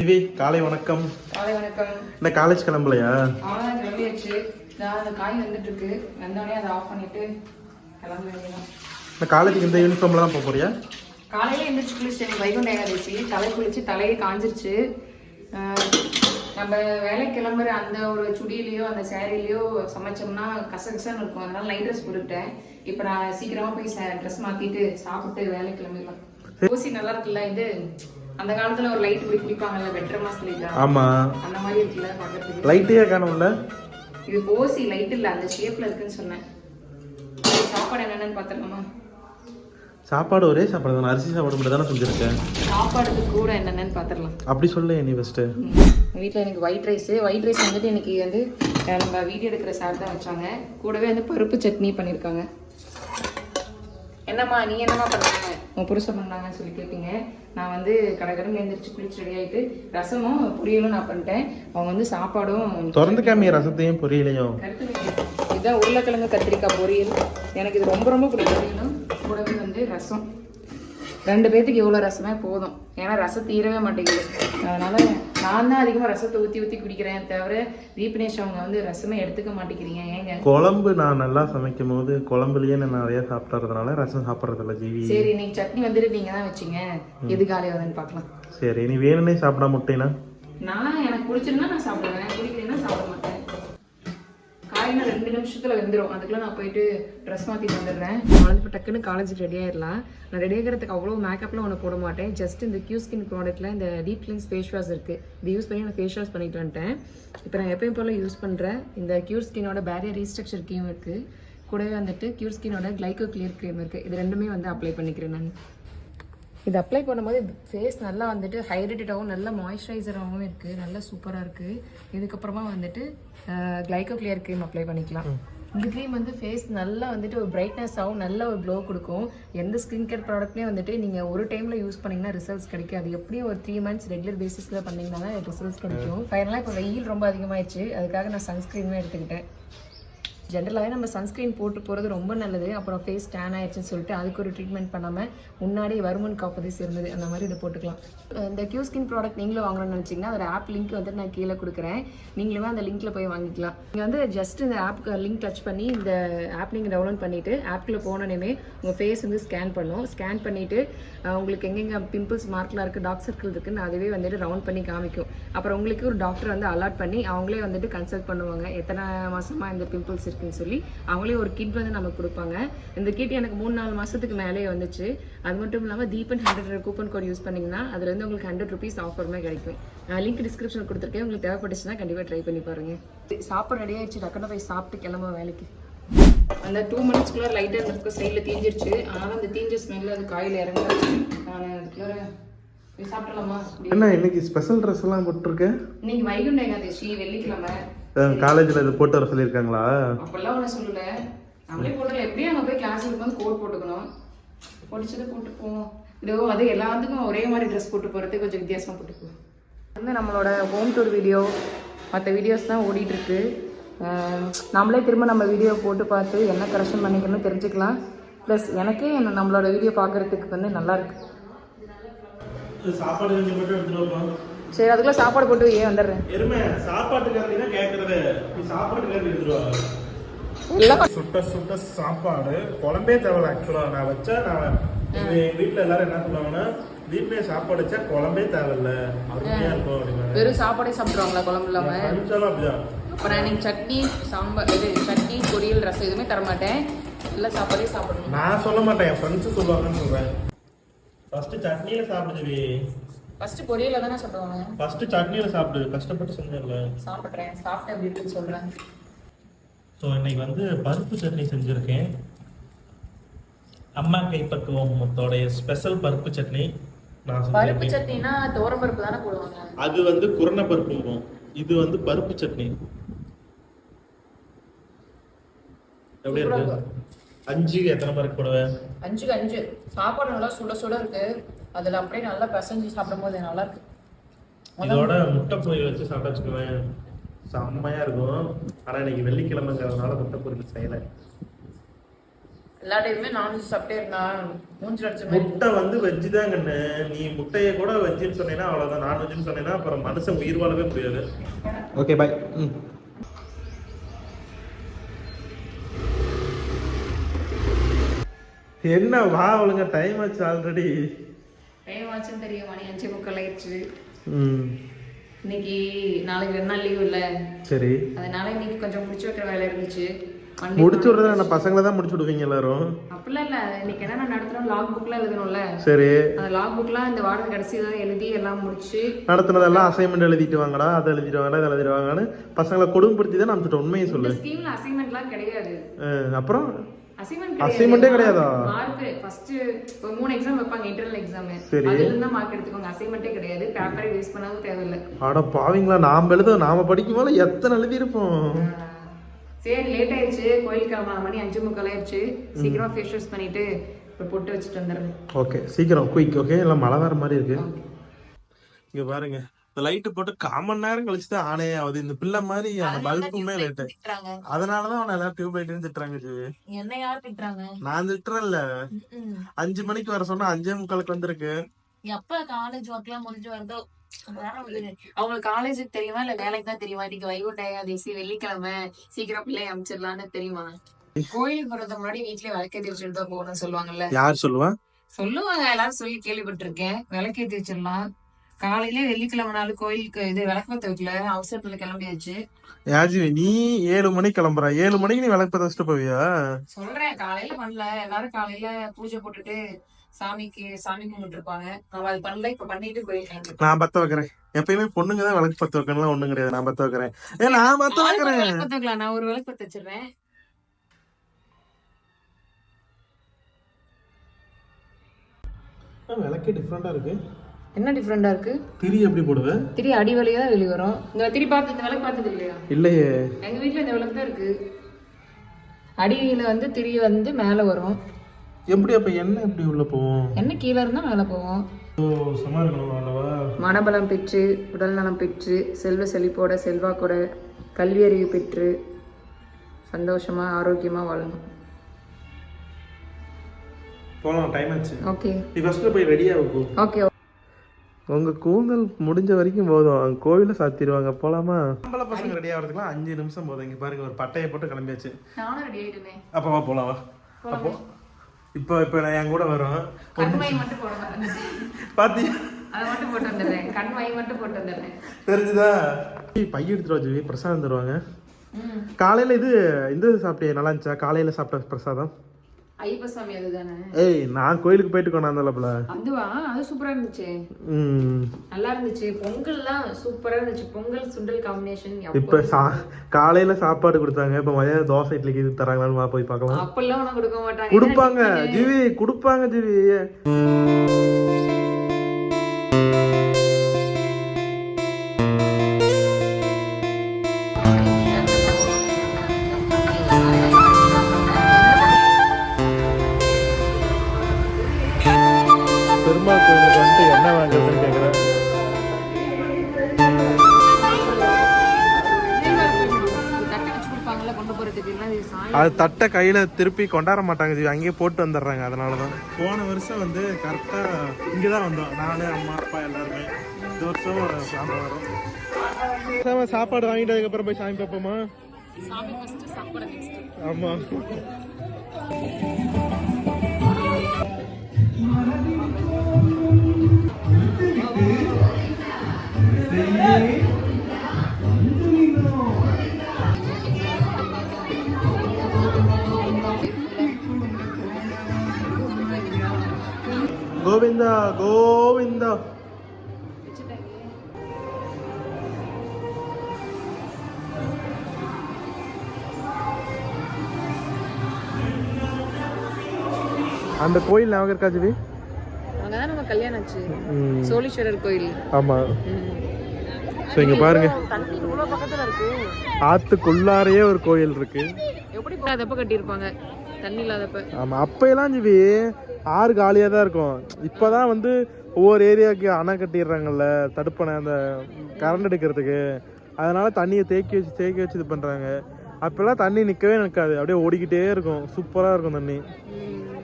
திவி காலை வணக்கம். காலை வணக்கம். இந்த காலேஜ் கிளம்பலையா? அவ்வளோதான் கிளம்பியாச்சு. நான் அந்த காய் வந்துட்டு இருக்கு வந்தோடனே அதை ஆஃப் பண்ணிட்டு கிளம்ப வேண்டியதான் இந்த காலேஜுக்கு இந்த யூனிஃபார்ம்ல தான் போக போறியா? காலையில எந்திரிச்சு குளிச்சு எனக்கு வைகுண்ட ஏகாதசி. தலை குளிச்சு தலையே காஞ்சிருச்சு. நம்ம வேலைக்கு கிளம்புற அந்த ஒரு சுடியிலையோ அந்த சேரீலையோ சமைச்சோம்னா கசகசன்னு இருக்கும். அதனால நைட் ட்ரெஸ் போட்டுக்கிட்டேன். இப்போ நான் சீக்கிரமா போய் ட்ரெஸ் மாத்திட்டு சாப்பிட்டு வேலைக்கு கிளம்பிடலாம். ஊசி நல்லா இருக்குல்ல இது? அந்த காலத்துல ஒரு லைட் இப்படி குளிப்பாங்கல்ல வெட்டர மாசத்துல ஆமா. அந்த மாதிரி இருக்குல்ல பார்க்கறதுக்கு? லைட்டே காணும்ல? இது ஓசி லைட் இல்ல அந்த ஷேப்ல இருக்குன்னு சொன்னேன். சாப்பாடு என்னன்னு பாத்துக்கலாமா சாப்பாடு ஒரே சாப்பாடு தானே அரிசி சாப்பாடு மட்டும் தானே செஞ்சிருக்கேன் சாப்பாடுக்கு கூட என்னென்னு பாத்துடலாம் அப்படி சொல்லு நீ ஃபர்ஸ்ட் வீட்டில் எனக்கு ஒயிட் ரைஸ் ஒயிட் ரைஸ் வந்துட்டு இன்னைக்கு வந்து நம்ம வீடியோ எடுக்கிற சார் தான் வச்சாங்க. கூடவே வந்து பருப்பு சட்னி பண்ணியிருக்காங்க. என்னம்மா நீ என்னம்மா பண்ணாங்க உன் புருஷன் பண்ணாங்கன்னு சொல்லி கேட்டீங்க. நான் வந்து கடற்கடன் எழுந்திரிச்சு குளிச்சு ரெடி ஆயிட்டு ரசமும் பொரியலும் நான் பண்ணிட்டேன். அவங்க வந்து சாப்பாடும் திறந்து காமிய ரசத்தையும் பொரியலையும். இதுதான் உருளைக்கிழங்கு கத்திரிக்காய் பொரியல். எனக்கு இது ரொம்ப ரொம்ப பிடிக்கும். கூடவே வந்து ரசம். ரெண்டு பேத்துக்கு இவ்வளோ ரசமே போதும். ஏன்னா ரசம் தீரவே மாட்டேங்குது. அதனால நான் தான் அதிகமாக ரசத்தை ஊற்றி ஊற்றி குடிக்கிறேன் தவிர தீபனேஷ் அவங்க வந்து ரசமே எடுத்துக்க மாட்டேங்கிறீங்க. ஏங்க? குழம்பு நான் நல்லா சமைக்கும் போது குழம்புலயே நான் நிறைய சாப்பிட்றதுனால ரசம் சாப்பிட்றதில்ல ஜீவி. சரி இன்னைக்கு சட்னி வந்துட்டு நீங்கள் தான் வச்சீங்க. எது காலையில் வருதுன்னு பார்க்கலாம். சரி நீ வேணும்னே சாப்பிடாம முட்டைனா நான் எனக்கு பிடிச்சிருந்தா நான் சாப்பிடுவேன். பிடிக்கலன்னா சாப்பிட மாட்டேன். காலையில் ரெண்டு நிமிஷத்துல வந்துடும் அதுக்குள்ள நான் போயிட்டு ட்ரெஸ் மாற்றி வந்துடுறேன். நான் இப்போ டக்குன்னு காலேஜுக்கு ரெடி ஆயிடலாம் நான் ரெடி ஆகிறதுக்கு அவ்வளோ மேக்கப்லாம் ஒன்று போட மாட்டேன். ஜஸ்ட் இந்த கியூ ஸ்கின் ப்ராடக்ட்ல இந்த டீப் கிளின்ஸ் ஃபேஸ் வாஷ் இருக்கு. இது யூஸ் பண்ணி நான் ஃபேஸ் வாஷ் பண்ணிட்டு வந்துட்டேன். இப்போ நான் எப்பயும் போல யூஸ் பண்ணுறேன் இந்த கியூர் ஸ்கின்னோட பேரியர் ரீஸ்ட்ரக்சர் கீம் இருக்கு. கூடவே வந்துட்டு கியூர் ஸ்கினோட கிளைகோ கிளியர் க்ரீம் இருக்கு. இது ரெண்டுமே வந்து அப்ளை பண்ணிக்கிறேன் நான். இது அப்ளை பண்ணும்போது ஃபேஸ் நல்லா வந்துட்டு ஹைட்ரேட்டடாகவும் நல்ல மாய்ஸ்சரைசராகவும் இருக்குது நல்ல சூப்பராக இருக்குது இதுக்கப்புறமா வந்துட்டு கிளைகோ கிளியர் க்ரீம் அப்ளை பண்ணிக்கலாம். இந்த க்ரீம் வந்து ஃபேஸ் நல்லா வந்துட்டு ஒரு பிரைட்னஸாகவும் நல்ல ஒரு க்ளோ கொடுக்கும். எந்த ஸ்கின் கேர் ப்ராடக்ட்லேயும் வந்துட்டு நீங்கள் ஒரு டைமில் யூஸ் பண்ணிங்கன்னா ரிசல்ட்ஸ் கிடைக்காது. எப்படியும் ஒரு த்ரீ மந்த்ஸ் ரெகுலர் பேசிஸில் பண்ணிங்கன்னா ரிசல்ட்ஸ் கிடைக்கும். ஃபைனலாக இப்போ வெயில் ரொம்ப அதிகமாயிடுச்சு. அதுக்காக நான் சன்ஸ்க்ரீனுமே எடுத்துக்கிட்டேன். ஜென்ரலாகவே நம்ம சன்ஸ்க்ரீன் போட்டு போகிறது ரொம்ப நல்லது. அப்புறம் ஃபேஸ் டேன் ஆயிடுச்சுன்னு சொல்லிட்டு அதுக்கு ஒரு ட்ரீட்மெண்ட் பண்ணாமல் முன்னாடியே வருமுன் காப்பதே இருந்தது அந்த மாதிரி இதை போட்டுக்கலாம். இந்த கியூ ஸ்கின் ப்ராடக்ட் நீங்களும் வாங்கணும்னு நினச்சிங்கன்னா அதோட ஆப் லிங்க் வந்து நான் கீழே கொடுக்குறேன். நீங்களுமே அந்த லிங்க்கில் போய் வாங்கிக்கலாம். நீங்கள் வந்து ஜஸ்ட் இந்த ஆப்க்கு லிங்க் டச் பண்ணி இந்த ஆப் நீங்கள் டவுன்லோட் பண்ணிவிட்டு ஆப்குள்ளே போனோடனே உங்கள் ஃபேஸ் வந்து ஸ்கேன் பண்ணும். ஸ்கேன் பண்ணிவிட்டு உங்களுக்கு எங்கெங்கே பிம்பிள்ஸ் மார்க்லாம் இருக்குது டார்க் சர்க்கிள் இருக்குன்னு அதுவே வந்துட்டு ரவுண்ட் பண்ணி காமிக்கும். அப்புறம் உங்களுக்கு ஒரு டாக்டர் வந்து அலாட் பண்ணி அவங்களே வந்துட்டு கன்சல்ட் பண்ணுவாங்க. எத்தனை மாதமாக இந்த பிம்பிள்ஸ் இருக்குது இருக்குன்னு சொல்லி அவங்களே ஒரு கிட் வந்து நமக்கு கொடுப்பாங்க. இந்த கிட் எனக்கு மூணு நாலு மாசத்துக்கு மேலே வந்துச்சு. அது மட்டும் இல்லாமல் Deepan hundred coupon code use பண்ணீங்கன்னா அதுல இருந்து உங்களுக்கு ஹண்ட்ரட் ருபீஸ் ஆஃபருமே கிடைக்கும். லிங்க் டிஸ்கிரிப்ஷன் கொடுத்துருக்கேன். உங்களுக்கு தேவைப்பட்டுச்சுன்னா கண்டிப்பாக ட்ரை பண்ணி பாருங்க. சாப்பாடு ரெடி ஆயிடுச்சு. டக்குனு போய் சாப்பிட்டு கிளம்ப வேலைக்கு. அந்த டூ மினிட்ஸ்க்குள்ள லைட்டாக இருக்க சைடில் தீஞ்சிருச்சு. ஆனாலும் அந்த தீஞ்ச ஸ்மெல் அது காயில் இறங்கல நான் அதுக்குள்ள சாப்பிடலாமா? என்ன இன்னைக்கு ஸ்பெஷல் ட்ரெஸ் எல்லாம் போட்டிருக்க? இன்னைக்கு வைகுண்ட ஏகாதசி வெள்ளிக்கிழமை. காலேஜ்ல இது போட்டு வர சொல்லியிருக்காங்களா? அப்பெல்லாம் ஒன்றும் சொல்லல. நம்மளே போடல எப்படியும் அங்கே போய் கிளாஸ் இருக்கும்போது கோட் போட்டுக்கணும். பிடிச்சதை போட்டு போவோம் இதோ அது எல்லாத்துக்கும் ஒரே மாதிரி ட்ரெஸ் போட்டு போகிறது கொஞ்சம் வித்தியாசமாக போட்டு போவோம் வந்து நம்மளோட ஹோம் டூர் வீடியோ மற்ற வீடியோஸ் தான் ஓடிட்டு இருக்கு நம்மளே திரும்ப நம்ம வீடியோ போட்டு பார்த்து என்ன கரெக்ஷன் பண்ணிக்கணும்னு தெரிஞ்சுக்கலாம். ப்ளஸ் எனக்கே என்ன- நம்மளோட வீடியோ பார்க்குறதுக்கு வந்து நல்லா இருக்கு. சாப்பாடு சரி அதுக்குள்ள சாப்பாடு போட்டு ஏன் வந்துடுறேன்? சுட்ட சுட்ட சாப்பாடு. குழம்பே தேவையில்ல ஆக்சுவலா நான் வச்சா நான் எங்க வீட்டுல எல்லாரும் என்ன சொல்லுவாங்கன்னா வீட்லயே சாப்பாடு வச்சா குழம்பே தேவையில்ல. அருமையா இருக்கும் அப்படின்னு. வெறும் சாப்பாடே சாப்பிட்ருவாங்களா குழம்பு அனுப்பிச்சாலும் அப்படிதான். அப்புறம் எனக்கு சட்னி சாம்பார் இது சட்னி பொரியல் ரசம் எதுவுமே தர மாட்டேன் எல்லாம் சாப்பாடே சாப்பிடணும். நான் சொல்ல மாட்டேன். என் ஃப்ரெண்ட்ஸ் சொல்லுவாங்கன்னு சொல்றேன். ஃபர்ஸ்ட் சட்னியில சாப்பிடு ஜெவி. ஃபர்ஸ்ட் பொரியல தானே சாப்பிடுவாங்க? ஃபர்ஸ்ட் சட்னியில சாப்பிடு. கஷ்டப்பட்டு செஞ்சல சாப்பிட்றேன். சாப்பிட்டேன் எப்படி இருக்குன்னு சொல்றேன். ஸோ இன்னைக்கு வந்து பருப்பு சட்னி செஞ்சுருக்கேன். அம்மா கைப்பக்குவத்தோடைய ஸ்பெஷல் பருப்பு சட்னி நான் பருப்பு சட்னினா துவரம் பருப்பு தானே போடுவாங்க? அது வந்து குருணை பருப்பும்போம் இது வந்து பருப்பு சட்னி. எப்படி இருக்கு? அஞ்சுக்கு எத்தனை பருப்பு போடுவேன்? அஞ்சுக்கு அஞ்சு. சாப்பாடு நல்லா சுட சுட இருக்கு. அதுல அப்படியே நல்லா பிசைஞ்சு சாப்பிடும்போது நல்லா இருக்கு. இதோட முட்டை பொரியல் வச்சு சாப்பிட்டு வச்சுக்குவேன் செம்மையா இருக்கும். ஆனா இன்னைக்கு வெள்ளிக்கிழமைங்கிறதுனால முட்டை பொரியல் செய்யலை. எல்லா டைமுமே நான்வெஜ் சாப்பிட்டே இருந்தா மூஞ்சில் அடிச்ச மாதிரி முட்டை வந்து வெஜ்ஜு தான் கண்ணு நீ முட்டையை கூட வெஜ்ஜுன்னு சொன்னீங்கன்னா அவ்வளோதான் நான்வெஜ்னு சொன்னீங்கன்னா அப்புறம் மனுஷன் உயிர் வாழவே முடியாது. ஓகே பாய் ம். என்ன வா ஒழுங்க. டைம் ஆச்சு ஆல்ரெடி டைம் ஆச்சுன்னு தெரியும் மணி அஞ்சு முக்கால் ஆயிடுச்சு. ம். இன்னைக்கு நாளைக்கு ரெண்டு நாள் லீவு இல்லை. சரி. அதனால இன்னைக்கு கொஞ்சம் முடிச்சு வைக்கிற வேலை இருந்துச்சு. முடிச்சு விடுறதா நான் பசங்களை தான் முடிச்சு விடுவீங்க எல்லாரும்? அப்படிலாம் இல்ல. இன்னைக்கு என்ன நான் நடத்துறோம் லாக் புக்லாம் எழுதணும்ல. சரி. அந்த லாக் புக்லாம் இந்த வாரம் கடைசி தான் எழுதி எல்லாம் முடிச்சு. நடத்துனதெல்லாம் அசைன்மெண்ட் எழுதிட்டு வாங்கடா அதை எழுதிட்டு வாங்கடா இதை எழுதிட்டு வாங்கன்னு பசங்களை கொடுமைப்படுத்தி தான் அனுப்பிச்சிட்டு உண்மையை சொல்லு. ஸ்கீம்ல அசைன்மெண்ட்லாம் கிடையாது. அப்புறம்? அசைன்மெண்ட் கிடையாதா? மார்க் ஃபர்ஸ்ட் மூணு எக்ஸாம் வைப்பாங்க இன்டர்னல் எக்ஸாம் சரி. அதுல இருந்தா மார்க் எடுத்துக்கோங்க. அசைன்மெண்ட்டே கிடையாது. பேப்பரே வேஸ்ட் பண்ணாலும் தேவையில்ல. அட பாவிங்களா நாம எழுத நாம படிக்கும் போல எத்தனை எழுதியிருப்போம்? சரி லேட் ஆயிடுச்சு. கோயில் கிளம்பலாம் மணி அஞ்சு முக்கால் ஆயிடுச்சு. சீக்கிரமா ஃபேஸ் வாஷ் பண்ணிட்டு இப்ப பொட்டு வச்சுட்டு வந்துடுறேன். ஓகே சீக்கிரம் குயிக் ஓகே எல்லாம் மழை வர மாதிரி இருக்கு. இங்க பாருங்க. இந்த லைட்டு போட்டு காமன் நேரம் கழிச்சு தான் ஆனே ஆகுது. இந்த பிள்ளை மாதிரி அந்த பல்புமே லேட்டு அதனாலதான் அவனை எல்லாம் டியூப் லைட்னு திட்டுறாங்க என்ன யார் திட்டுறாங்க? நான் திட்டுறேன்ல. அஞ்சு மணிக்கு வர சொன்னா அஞ்சே முக்காலுக்கு வந்திருக்கு. எப்ப காலேஜ் ஒர்க்லாம் முடிஞ்சு வருதோ. அவங்களுக்கு காலேஜுக்கு தெரியுமா? இல்ல வேலைக்கு தான் தெரியுமா? இன்னைக்கு வைகுண்ட ஏகாதசி வெள்ளிக்கிழமை. சீக்கிரம் பிள்ளை அனுப்பிச்சிடலான்னு தெரியுமா? கோயிலுக்கு போறதுக்கு முன்னாடி வீட்லயே விளக்கேத்தி வச்சுட்டு தான் போகணும்னு சொல்லுவாங்கல்ல. யார் சொல்லுவா? சொல்லுவாங்க. எல்லாரும் சொல்லி கேள்விப்பட்டிருக்கேன். விளக்கேத்தி வச்சிடலாம். காலையில வெள்ளிக்கிழமை நாள் கோயிலுக்கு இது விளக்கு பத்த வைக்கல அவசரத்துல கிளம்பியாச்சு. யாஜி நீ ஏழு மணிக்கு கிளம்புற. ஏழு மணிக்கு நீ விளக்கு பத்த வச்சுட்டு போவியா? சொல்றேன் காலையில பண்ணல. எல்லாரும் காலையில பூஜை போட்டுட்டு சாமிக்கு சாமி கும்பிட்டு இருப்பாங்க. நம்ம அது பண்ணல இப்ப பண்ணிட்டு கிளம்பிட்டு நான் பத்த வைக்கிறேன். எப்பயுமே பொண்ணுங்க தான் விளக்கு பத்த வைக்கணும்லாம் ஒண்ணும் கிடையாது. நான் பத்த வைக்கிறேன். ஏ நான் பத்த வைக்கிறேன். பத்த வைக்கலாம் நான் ஒரு விளக்கு பத்த வச்சிடுறேன். விளக்கே டிஃப்ரெண்டா இருக்கு. என்ன டிஃப்ரெண்டா இருக்கு? திரி எப்படி போடுவ? திரி அடி வழியா தான் வெளிய வரும். இந்த திரி பார்த்து இந்த விளக்கு பார்த்தது இல்லையா? இல்லையே. எங்க வீட்ல இந்த விளக்கு தான் இருக்கு. அடியில வந்து திரி வந்து மேல வரும். எப்படி அப்ப எண்ணெய் எப்படி உள்ள போவோம்? என்ன கீழே இருந்தா மேல போவோம். மனபலம் பெற்று உடல் நலம் பெற்று செல்வ செழிப்போட செல்வாக்கோட கல்வி அறிவு பெற்று சந்தோஷமா ஆரோக்கியமா வாழணும். போலாம் டைம் ஆச்சு. ஓகே நீ ஃபர்ஸ்ட் போய் ரெடியா போ ஓகே உங்க கூந்தல் முடிஞ்ச வரைக்கும் போதும். கோவில சாத்திடுவாங்க. போலாமா? நம்மள பசங்க ரெடி ஆகிறதுக்குலாம் அஞ்சு நிமிஷம் போதும். இங்க பாருங்க ஒரு பட்டையை போட்டு கிளம்பியாச்சு. நானும் ரெடி ஆயிட்டேனே. அப்ப வா போலாம் வா. அப்போ இப்போ இப்போ நான் என் கூட வரோம். கண்மை மட்டும் போட மாட்டேன் பாத்தி அதை மட்டும் போட்டு வந்துடுறேன். கண்மை மட்டும் போட்டு வந்துடுறேன். தெரிஞ்சுதா? பைய எடுத்துட்டு வா ஜீவி. பிரசாதம் தருவாங்க. ம். காலையில இது இந்த சாப்பிட்டியா? நல்லா இருந்துச்சா? காலையில சாப்பிட்ட பிரசாதம்? ஐயப்ப சாமி அதுதானே? ஏய் நான் கோயிலுக்கு போயிட்டு கொண்டாந்தலப்பல அதுவா? அது சூப்பரா இருந்துச்சு. ம். நல்லா இருந்துச்சு. பொங்கல்லாம் சூப்பரா இருந்துச்சு. பொங்கல் சுண்டல் காம்பினேஷன் இப்ப காலையில சாப்பாடு கொடுத்தாங்க. இப்ப மதியம் தோசை இட்லிக்கு இது தராங்களான்னு போய் பார்க்கலாம். அப்பெல்லாம் உனக்கு கொடுக்க மாட்டாங்க. கொடுப்பாங்க. ஜிவி கொடுப்பாங்க ஜிவி. கொண்டு சாயம் அது தட்டை கையில திருப்பி கொண்டாட மாட்டாங்க ஜி. அங்கேயே போட்டு வந்துடுறாங்க அதனாலதான். போன வருஷம் வந்து கரெக்டா இங்கதான் வந்தோம். நானு அம்மா அப்பா எல்லாருமே. இந்த வருஷம் சாமி வரோம். சாப்பாடு வாங்கிட்டு அதுக்கப்புறம் போய் சாமி பார்ப்போமா? சாமி ஃபர்ஸ்ட் கோவிந்தா அந்த கோயில் ஞாபகம் இருக்கா ஜிவி? அங்கதான் நம்ம கல்யாணம் ஆச்சு. சோழீஸ்வரர் கோயில். ஆமா. ஸோ இங்க பாருங்க. பக்கத்துல இருக்கு. ஆத்துக்குள்ளாரையே ஒரு கோயில் இருக்கு. எப்படி இல்லாதப்ப கட்டியிருப்பாங்க? தண்ணி இல்லாதப்ப. ஆமா அப்பெல்லாம் ஜிவி ஆறு காலியா தான் இருக்கும். இப்பதான் வந்து ஒவ்வொரு ஏரியாவுக்கு அணை கட்டிடுறாங்கல்ல தடுப்பணை அந்த கரண்ட் எடுக்கிறதுக்கு. அதனால தண்ணியை தேக்கி வச்சு தேக்கி வச்சு இது பண்றாங்க. அப்பெல்லாம் தண்ணி நிற்கவே நிற்காது அப்படியே ஓடிக்கிட்டே இருக்கும். சூப்பராக இருக்கும் தண்ணி.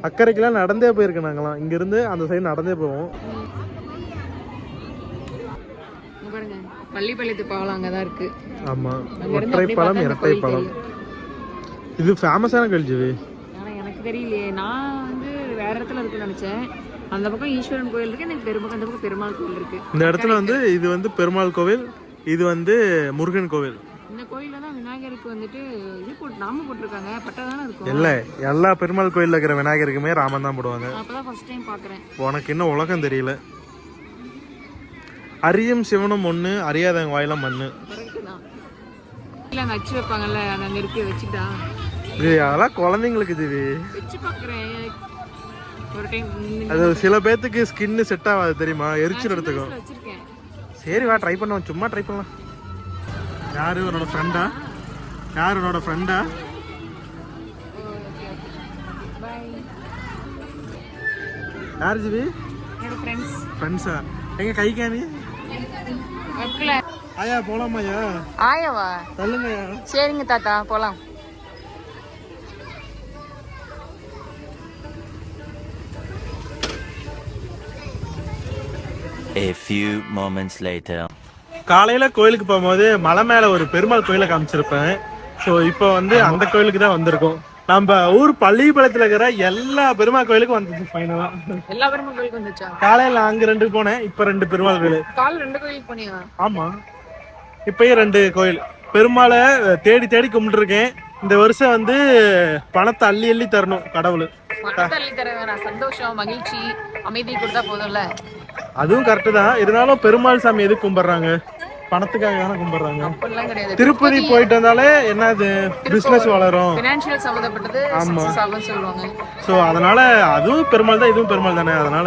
அக்கறைக்கெல்லாம் நடந்தே போயிருக்கோம் நாங்களாம் இங்கேருந்து அந்த சைடு நடந்தே போவோம். பள்ளிப்பாளையத்து இருக்கு. ஆமாம் ஒற்றை பழம் இரட்டை பழம். இது ஃபேமஸான கல்ஜிவி எனக்கு தெரியலையே. நான் வேற இடத்துல இருக்குன்னு நினைச்சேன். அந்த பக்கம் ஈஸ்வரன் கோயில் இருக்கு எனக்கு பெரும்பக்கம் அந்த பக்கம் பெருமாள் கோயில் இருக்கு. இந்த இடத்துல வந்து இது வந்து பெருமாள் கோவில் இது வந்து முருகன் கோவில். இந்த கோயில்ல தான் விநாயகருக்கு வந்துட்டு இது போட்டு நாம போட்டிருக்காங்க பட்டா தானே இருக்கும். இல்லை எல்லா பெருமாள் கோயிலில் இருக்கிற விநாயகருக்குமே ராமன் தான் போடுவாங்க. நான் அப்பதான் ஃபர்ஸ்ட் டைம் பாக்குறேன். உனக்கு இன்னும் உலகம் தெரியல. அரியும் சிவனும் ஒன்று அறியாதவங்க வாயில மண்ணு. தான். இல்ல அங்க அச்சு வைப்பாங்கல்ல அந்த இருக்கு வச்சுட்டா. அதெல்லாம் குழந்தைங்களுக்கு இது வச்சு பாக்குறேன். ஒரு டைம் அது சில பேர்த்துக்கு ஸ்கின்னு செட் ஆகாது தெரியுமா? எரிச்சல் எடுத்துக்கும். சரி வா ட்ரை பண்ணுவோம் சும்மா ட்ரை பண்ணலாம். யாரு உன்னோட ஃப்ரெண்டா யார் உன்னோட ஃப்ரெண்டா யார் ஜிவி ஃப்ரெண்ட்ஸ் எங்க கை காணி? வைக்கல. ஆயா போலாமாயா ஆயவா? சொல்லுங்கய்யா சரிங்க தாத்தா போலாம். A few moments later. காலையில கோயிலுக்கு போகும்போது மலை மேல ஒரு பெருமாள் கோயிலை காமிச்சிருப்பேன். ஸோ இப்போ வந்து அந்த கோயிலுக்கு தான் வந்திருக்கோம். நம்ம ஊர் பள்ளிப்பாளையத்துல இருக்கிற எல்லா பெருமாள் கோயிலுக்கும் வந்தது ஃபைனலா எல்லா பெருமாள் கோயிலுக்கு வந்துச்சா? காலையில அங்க ரெண்டு போனேன் இப்போ ரெண்டு பெருமாள் கோயில். கால் ரெண்டு கோயிலுக்கு போனியா? ஆமா. இப்பயும் ரெண்டு கோயில். பெருமாளை தேடி தேடி கும்பிட்டுருக்கேன். இந்த வருஷம் வந்து பணத்தை அள்ளி அள்ளி தரணும் கடவுள். பணத்தை அள்ளி தர சந்தோஷம் மகிழ்ச்சி அமைதி கொடுத்தா போதும்ல? அதுவும் கரெக்டு தான். இருந்தாலும் பெருமாள் சாமி எதுக்கு கும்பிட்றாங்க? பணத்துக்காக தானே கும்பிட்றாங்க. திருப்பதி போயிட்டு வந்தாலே என்னது? பிசினஸ் வளரும். சொல்லுவாங்க. ஸோ அதனால அதுவும் பெருமாள் தான் இதுவும் பெருமாள் தானே அதனால.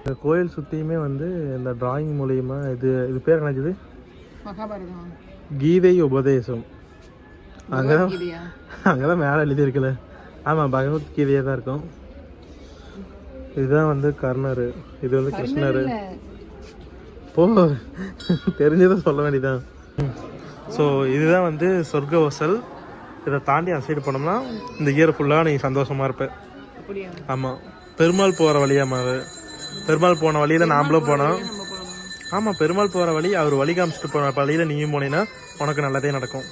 இந்த கோயில் சுற்றியுமே வந்து இந்த டிராயிங் மூலியமா இது இது பேர் என்னது கீதை உபதேசம். அங்கதான் அங்கதான் மேலே எழுதியிருக்குல்ல ஆமாம் பகவத்கீதையாக தான் இருக்கும். இதுதான் வந்து கர்ணர். இது வந்து கிருஷ்ணர். போ தெரிஞ்சதை சொல்ல வேண்டியதான் ஸோ இதுதான் வந்து சொர்க்க வசல். இதை தாண்டி அந்த சைடு போனோம்னா இந்த இயர் ஃபுல்லாக நீ சந்தோஷமா இருப்ப. அப்படியா? ஆமாம் பெருமாள் போகிற வழியாமா அது பெருமாள் போன வழியில் நாமளும் போனோம். ஆமாம் பெருமாள் போகிற வழி அவர் வழி காமிச்சிட்டு போன வழியில் நீயும் போனீங்கன்னா உனக்கு நல்லதே நடக்கும்.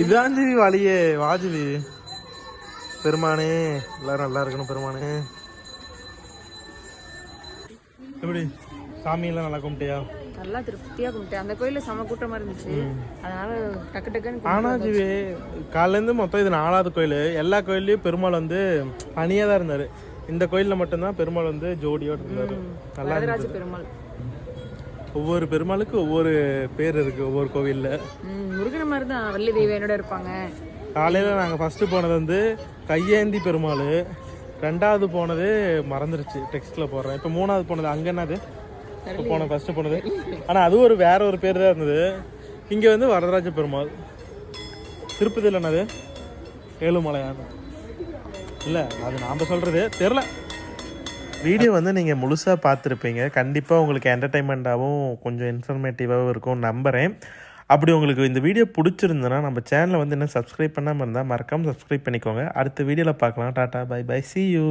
இதுதான் வழியே வாஜிவி பெருமானே எல்லாரும் நல்லா இருக்கணும் பெருமானே. எப்படி? சாமியெல்லாம் நல்லா கும்பிட்டியா? நல்லா திருப்தியா கும்பிட்டேன். அந்த கோயில்ல செம கூட்டமா இருந்துச்சு. அதனால டக்கு டக்குன்னு ஆனா ஜிவி காலையிலேருந்து மொத்தம் இது நாலாவது கோயில். எல்லா கோயில்லையும் பெருமாள் வந்து தனியாக தான் இருந்தார். இந்த கோயிலில் மட்டும்தான் பெருமாள் வந்து ஜோடியோடு இருந்தார். நல்லா பெருமாள். ஒவ்வொரு பெருமாளுக்கு ஒவ்வொரு பேர் இருக்கு ஒவ்வொரு கோவிலில். முருகன் மாதிரி தான் வள்ளி தெய்வனோட இருப்பாங்க. காலையில் நாங்கள் ஃபஸ்ட்டு போனது வந்து கையேந்தி பெருமாள். ரெண்டாவது போனது மறந்துருச்சு டெக்ஸ்ட்டில் போடுறேன். இப்போ மூணாவது போனது அங்கே என்னது? இப்போ போன ஃபஸ்ட்டு போனது. ஆனால் அதுவும் ஒரு வேற ஒரு பேர் தான் இருந்தது. இங்கே வந்து வரதராஜ பெருமாள். திருப்பதியில் என்னது? ஏழுமலையான். இல்லை அது நாம் சொல்கிறது தெரில வீடியோ வந்து நீங்கள் முழுசாக பார்த்துருப்பீங்க. கண்டிப்பாக உங்களுக்கு என்டர்டைன்மெண்ட்டாகவும் கொஞ்சம் இன்ஃபர்மேட்டிவாகவும் இருக்கும். நம்புகிறேன் அப்படி உங்களுக்கு இந்த வீடியோ பிடிச்சிருந்ததுன்னா நம்ம சேனலை வந்து என்ன சப்ஸ்கிரைப் பண்ணாமல் இருந்தால் மறக்காமல் சப்ஸ்கிரைப் பண்ணிக்கோங்க. அடுத்த வீடியோவில் பார்க்கலாம். Tata bye bye see you